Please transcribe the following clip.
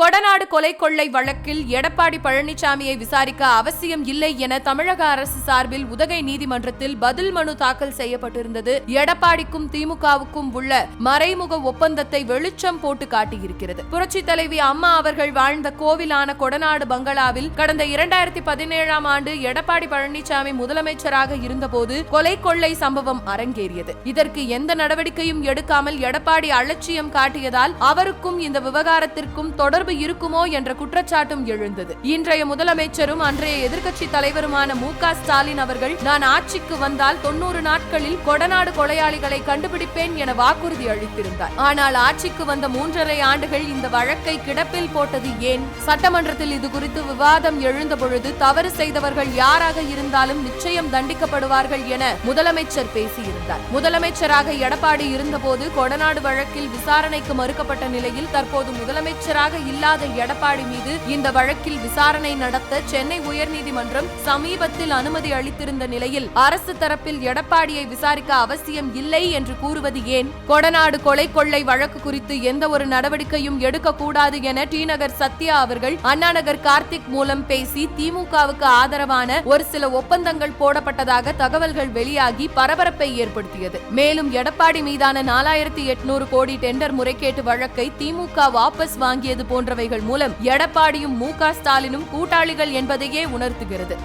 கொடநாடு கொலை கொள்ளை வழக்கில் எடப்பாடி பழனிசாமியை விசாரிக்க அவசியம் இல்லை என தமிழக அரசு சார்பில் உதகை நீதிமன்றத்தில் பதில் மனு தாக்கல் செய்யப்பட்டிருந்தது. எடப்பாடிக்கும் திமுகவுக்கும் உள்ள மறைமுக ஒப்பந்தத்தை வெளிச்சம் போட்டு காட்டியிருக்கிறது. புரட்சி தலைவி அம்மா அவர்கள் வாழ்ந்த கோவிலான கொடநாடு பங்களாவில் கடந்த இரண்டாயிரத்தி பதினேழாம் ஆண்டு எடப்பாடி பழனிசாமி முதலமைச்சராக இருந்தபோது கொலை கொள்ளை சம்பவம் அரங்கேறியது. இதற்கு எந்த நடவடிக்கையும் எடுக்காமல் எடப்பாடி அலட்சியம் காட்டியதால் அவருக்கும் இந்த விவகாரத்திற்கும் தொடர் தொடர்பு இருக்குமோ என்ற குற்றச்சாட்டும் எழுந்தது. இன்றைய முதலமைச்சரும் அன்றைய எதிர்க்கட்சி தலைவருமான மு க ஸ்டாலின் அவர்கள் நான் ஆட்சிக்கு வந்தால் தொன்னூறு நாட்களில் கொடநாடு கொலையாளிகளை கண்டுபிடிப்பேன் என வாக்குறுதி அளித்திருந்தார். ஆனால் ஆட்சிக்கு வந்த மூன்றரை ஆண்டுகள் இந்த வழக்கை கிடப்பில் போட்டது ஏன்? சட்டமன்றத்தில் இது குறித்து விவாதம் எழுந்த பொழுது தவறு செய்தவர்கள் யாராக இருந்தாலும் நிச்சயம் தண்டிக்கப்படுவார்கள் என முதலமைச்சர் பேசியிருந்தார். முதலமைச்சராக எடப்பாடி இருந்தபோது கொடநாடு வழக்கில் விசாரணைக்கு மறுக்கப்பட்ட நிலையில் தற்போது முதலமைச்சராக இல்லாத எடப்பாடி மீது இந்த வழக்கில் விசாரணை நடத்த சென்னை உயர்நீதிமன்றம் சமீபத்தில் அனுமதி அளித்திருந்த நிலையில் அரசு தரப்பில் எடப்பாடியை விசாரிக்க அவசியம் இல்லை என்று கூறுவது ஏன்? கொடநாடு கொலை கொள்ளை வழக்கு குறித்து எந்த ஒரு நடவடிக்கையும் எடுக்கக்கூடாது என டி நகர் சத்யா அவர்கள் அண்ணாநகர் கார்த்திக் மூலம் பேசி திமுகவுக்கு ஆதரவான ஒரு சில ஒப்பந்தங்கள் போடப்பட்டதாக தகவல்கள் வெளியாகி பரபரப்பை ஏற்படுத்தியது. மேலும் எடப்பாடி மீதான நாலாயிரத்தி எட்நூறு கோடி டெண்டர் முறைகேட்டு வழக்கை திமுக வாபஸ் வாங்கியது போன்ற போன்றவைகள் மூலம் எடப்பாடியும் மு க ஸ்டாலினும் கூட்டாளிகள் என்பதையே உணர்த்துகிறது.